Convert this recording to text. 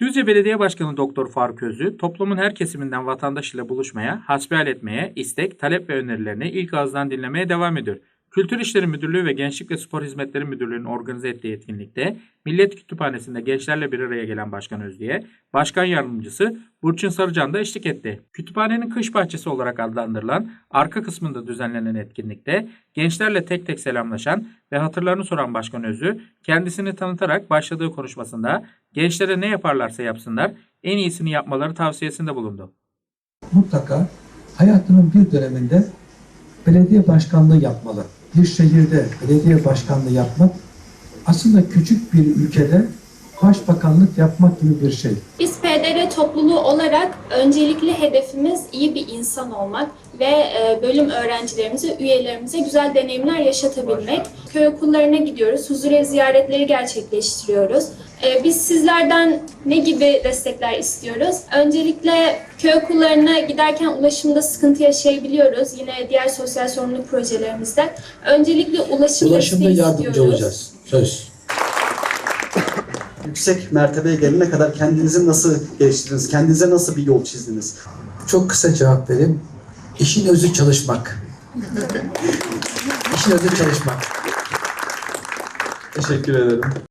Düzce Belediye Başkanı Doktor Faruk Özü, toplumun her kesiminden vatandaş ile buluşmaya, hasbihal etmeye, istek, talep ve önerilerini ilk ağızdan dinlemeye devam ediyor. Kültür İşleri Müdürlüğü ve Gençlik ve Spor Hizmetleri Müdürlüğü'nün organize ettiği etkinlikte Millet Kütüphanesi'nde gençlerle bir araya gelen Başkan Özdi'ye Başkan Yardımcısı Burçin Sarıcan da eşlik etti. Kütüphanenin kış bahçesi olarak adlandırılan arka kısmında düzenlenen etkinlikte gençlerle tek tek selamlaşan ve hatırlarını soran Başkan Özü kendisini tanıtarak başladığı konuşmasında gençlere ne yaparlarsa yapsınlar en iyisini yapmaları tavsiyesinde bulundu. mutlaka hayatının bir döneminde belediye başkanlığı yapmalı. Bir şehirde belediye başkanlığı yapmak aslında küçük bir ülkede başbakanlık yapmak gibi bir şey. Biz PDR topluluğu olarak öncelikli hedefimiz iyi bir insan olmak ve e, bölüm öğrencilerimize, üyelerimize güzel deneyimler yaşatabilmek. Köy okullarına gidiyoruz, huzur ziyaretleri gerçekleştiriyoruz. E, Biz sizlerden ne gibi destekler istiyoruz? Öncelikle köy okullarına giderken ulaşımda sıkıntı yaşayabiliyoruz. Yine diğer sosyal sorumluluk projelerimizde. Öncelikle ulaşım Ulaşımda yardımcı istiyoruz. olacağız. Söz. Yüksek mertebeye gelene kadar kendinizi nasıl geliştirdiniz? Kendinize nasıl bir yol çizdiniz? Çok kısa cevap vereyim. İşin özü çalışmak. İşin özü çalışmak. Teşekkür ederim.